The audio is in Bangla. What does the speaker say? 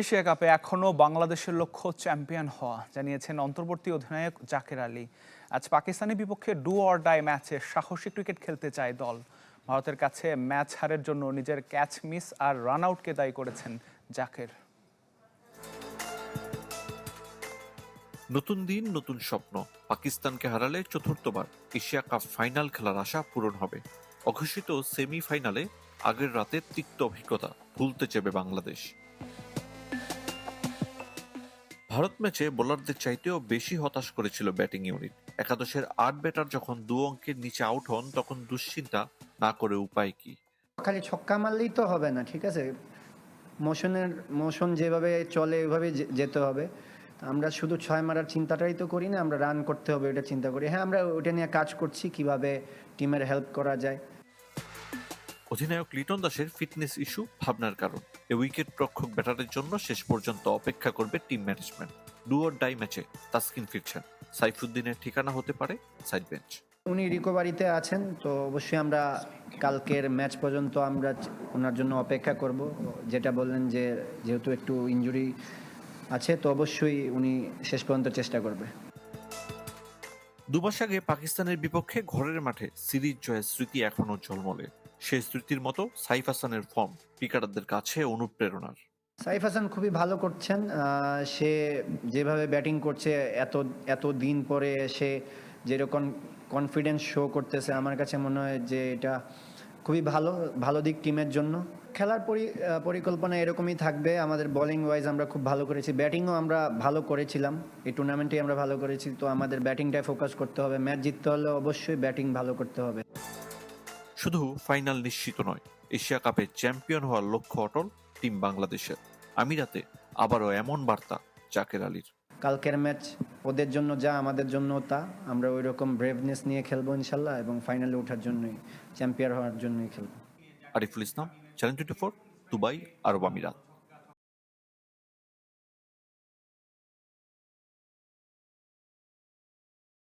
এশিয়া কাপে এখনও বাংলাদেশের লক্ষ্য চ্যাম্পিয়ন হওয়া, জানিয়েছেন অন্তর্বর্তী অধিনায়ক জাকের আলী। আজ পাকিস্তানের বিপক্ষে ডু অর ডাই ম্যাচে সাহসী ক্রিকেট খেলতে চায় দল। ভারতের কাছে ম্যাচ হারের জন্য নিজের ক্যাচ মিস আর রান আউটকে দায়ী করেছেন জাকের। নতুন দিন, নতুন স্বপ্ন। পাকিস্তানকে হারালে চতুর্থবার এশিয়া কাপ ফাইনাল খেলার আশা পূরণ হবে। অঘোষিত সেমিফাইনালে আগের রাতে তিক্ত অভিজ্ঞতা ভুলতে চেবে বাংলাদেশ। ভারত ম্যাচে বোলারদের চাইতেও বেশি হতাশ করেছিল ব্যাটিং ইউনিট। একাদশের আট ব্যাটার যখন দু অঙ্কের নিচে আউট হন, তখন দুশ্চিন্তা না করে উপায় কি? খালি ছক্কা মারলেই তো হবে না, ঠিক আছে? মোশনের, মোশন যেভাবে চলে ওইভাবে যেতে হবে। আমরা শুধু ছয় মারার চিন্তাটাই তো করি না, আমরা রান করতে হবে এটা চিন্তা করি। হ্যাঁ আমরা ওটা নিয়ে কাজ করছি, কীভাবে টিমের হেল্প করা যায়। অধিনায়ক লিটন দাসের ফিটনেস ইস্যু ভাবনার কারণ। এ উইকেট রক্ষক ব্যাটারের জন্য শেষ পর্যন্ত অপেক্ষা করবে team management. Do or die ম্যাচে তাসকিন ফিরছেন। সাইফুদ্দিনের ঠিকানা হতে পারে সাইড বেঞ্চ উনি রিকভারিতে আছেন তো অবশ্যই আমরা কালকের ম্যাচ পর্যন্ত আমরা ওনার জন্য অপেক্ষা করব। যেটা বললেন যে যেহেতু একটু ইনজুরি আছে তো অবশ্যই উনি শেষ পর্যন্ত চেষ্টা করবে। দুমাস আগে পাকিস্তানের বিপক্ষে ঘরের মাঠে সিরিজ জয়ের স্মৃতি এখনও ঝলমলে। সেই স্মৃতির মতো সাইফ হাসানের ফর্ম ক্রিকেটারদের কাছে অনুপ্রেরণার। সাইফ হাসান খুবই ভালো করছেন সে যেভাবে ব্যাটিং করছে, এত এত দিন পরে সে যেরকম কনফিডেন্স শো করতেছে, আমার কাছে মনে হয় যে এটা খুবই ভালো ভালো দিক টিমের জন্য। খেলার পরি- পরিকল্পনা এরকমই থাকবে, আমাদের বোলিং ওয়াইজ আমরা খুব ভালো করেছি ব্যাটিংও আমরা ভালো করেছিলাম, এই টুর্নামেন্টে আমরা ভালো করেছি, তো আমাদের ব্যাটিংটায় ফোকাস করতে হবে ম্যাচ জিততে হলে অবশ্যই ব্যাটিং ভালো করতে হবে। শুধু ফাইনাল নিশ্চিত নয় এশিয়া কাপে চ্যাম্পিয়ন হওয়ার লক্ষ্য অটল টিম বাংলাদেশের। আমিরাতে আবারও এমন বার্তা জাকের আলীর। কালকের ম্যাচ ওদের জন্য যা আমাদের জন্য তা আমরা ওই রকম ব্রেভনেস নিয়ে খেলব ইনশাল্লাহ এবং ফাইনালে ওঠার জন্যই চ্যাম্পিয়ন হওয়ার জন্যই খেলব। Ariful Islam channel twenty four Dubai আরব আমিরাত।